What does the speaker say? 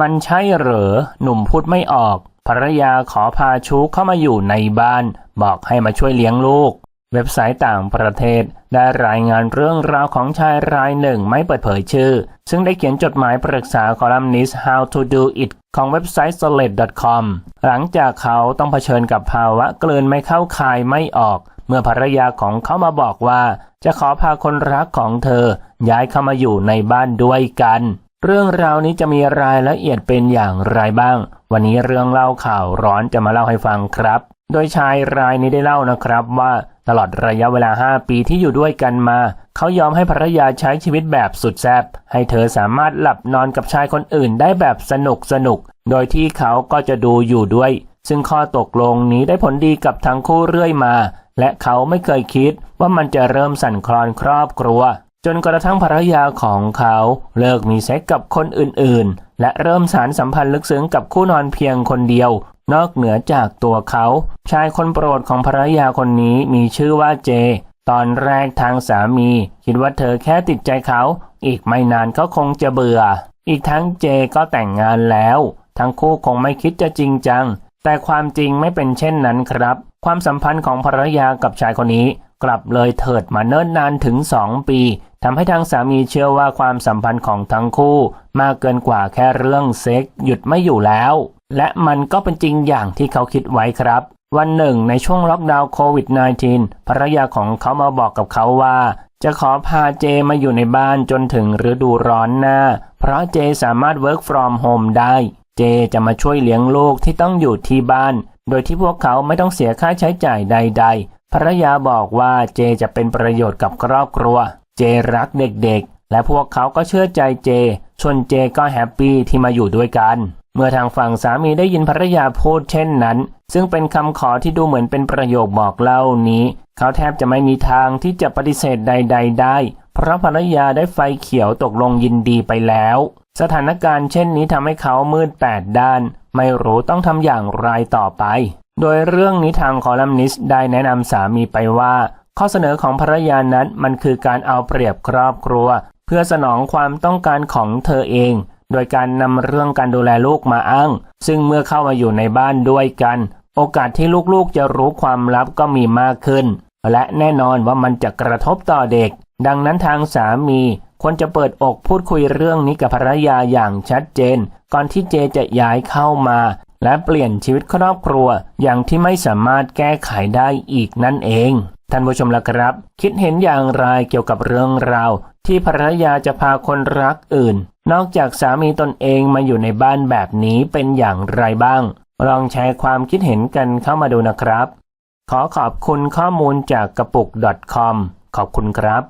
มันใช่เหรอ หนุ่มพูดไม่ออก ภรรยาขอพาชูเข้ามาอยู่ในบ้าน บอกให้มาช่วยเลี้ยงลูก เว็บไซต์ต่างประเทศ ได้รายงานเรื่องราวของชายรายหนึ่งไม่เปิดเผยชื่อ ซึ่งได้เขียนจดหมายปรึกษาคอลัมนิสต์ How to Do It ของเว็บไซต์ Slate.com หลังจากเขาต้องเผชิญกับภาวะกลืนไม่เข้าคายไม่ออก เมื่อภรรยาของเขามาบอกว่า จะขอพาคนรักของเธอ ย้ายเข้ามาอยู่ในบ้านด้วยกัน เรื่องราวนี้จะมีรายละเอียดเป็นอย่างไรบ้าง วันนี้เรื่องเล่าข่าวร้อนจะมาเล่าให้ฟังครับ โดยชายรายนี้ได้เล่านะครับว่าตลอดระยะเวลา 5 ปีที่อยู่ด้วยกันมา เขายอมให้ภรรยาใช้ชีวิตแบบสุดแซบให้เธอสามารถหลับนอนกับชายคนอื่นได้แบบสนุกสนุก โดยที่เขาก็จะดูอยู่ด้วย ซึ่งข้อตกลงนี้ได้ผลดีกับทั้งคู่เรื่อยมา และเขาไม่เคยคิดว่ามันจะเริ่มสั่นคลอนครอบครัว จนกระทั่งภรรยาของเขาเลิกมีเซ็กกับคนอื่นๆ และเริ่มสารสัมพันธ์ลึกซึ้งกับคู่นอนเพียงคนเดียว นอกเหนือจากตัวเขา ชายคนโปรดของภรรยาคนนี้มีชื่อว่าเจ ตอนแรกทางสามี คิดว่าเธอแค่ติดใจเขา อีกไม่นานเขาคงจะเบื่อ อีกทั้งเจก็แต่งงานแล้ว ทั้งคู่คงไม่คิดจะจริงจัง แต่ความจริงไม่เป็นเช่นนั้นครับ ความสัมพันธ์ของภรรยากับชายคนนี้ กลับเลยเถิดมาเนิ่นนานถึง 2 ปีทำให้ทางสามีเชื่อว่าความสัมพันธ์ของทั้งคู่ มากเกินกว่าแค่เรื่องเซ็กหยุดไม่อยู่แล้ว และมันก็เป็นจริงอย่างที่เขาคิดไว้ครับ วันหนึ่งในช่วงล็อกดาวน์โควิด -19 ภรรยาของเขามาบอกกับเขาว่าจะขอพาเจมาอยู่ในบ้านจนถึงฤดูร้อนหน้า เพราะเจสามารถ work from home ได้ เจจะมาช่วยเลี้ยงลูกที่ต้องอยู่ที่บ้าน โดยที่พวกเขาไม่ต้องเสียค่าใช้จ่ายใด ๆ ภรรยาบอกว่าเจจะเป็นประโยชน์กับครอบครัว เจรักเด็กๆ และพวกเขาก็เชื่อใจเจส่วนเจก็แฮปปี้ที่มาอยู่ด้วยกัน เมื่อทางฝั่งสามีได้ยินภรรยาพูดเช่นนั้น ซึ่งเป็นคำขอที่ดูเหมือนเป็นประโยคบอกเล่านี้ เขาแทบจะไม่มีทางที่จะปฏิเสธใด ๆ ได้ เพราะภรรยาได้ไฟเขียวตกลงยินดีไปแล้ว สถานการณ์เช่นนี้ทำให้เขามืดแปดด้าน ไม่รู้ต้องทำอย่างไรต่อไป โดยเรื่องนี้ทางคอลัมนิสต์ได้แนะนำสามีไปว่า ข้อเสนอของภรรยานั้นมันคือการเอาเปรียบครอบครัว เพื่อสนองความต้องการของเธอเอง โดยการนำเรื่องการดูแลลูกมาอ้าง ซึ่งเมื่อเข้ามาอยู่ในบ้านด้วยกัน โอกาสที่ลูกๆจะรู้ความลับก็มีมากขึ้น และแน่นอนว่ามันจะกระทบต่อเด็ก ดังนั้นทางสามี ควรจะเปิดอกพูดคุยเรื่องนี้กับภรรยาอย่างชัดเจน ก่อนที่เจจะย้ายเข้ามา และเปลี่ยนชีวิตครอบครัวอย่างที่ไม่สามารถแก้ไขได้อีกนั่นเอง ท่านผู้ชมละครับ คิดเห็นอย่างไรเกี่ยวกับเรื่องราว ที่ภรรยาจะพาคนรักอื่น นอกจากสามีตนเองมาอยู่ในบ้านแบบนี้เป็นอย่างไรบ้าง ลองแชร์ความคิดเห็นกันเข้ามาดูนะครับ ขอขอบคุณข้อมูลจากกระปุก .com ขอบคุณครับ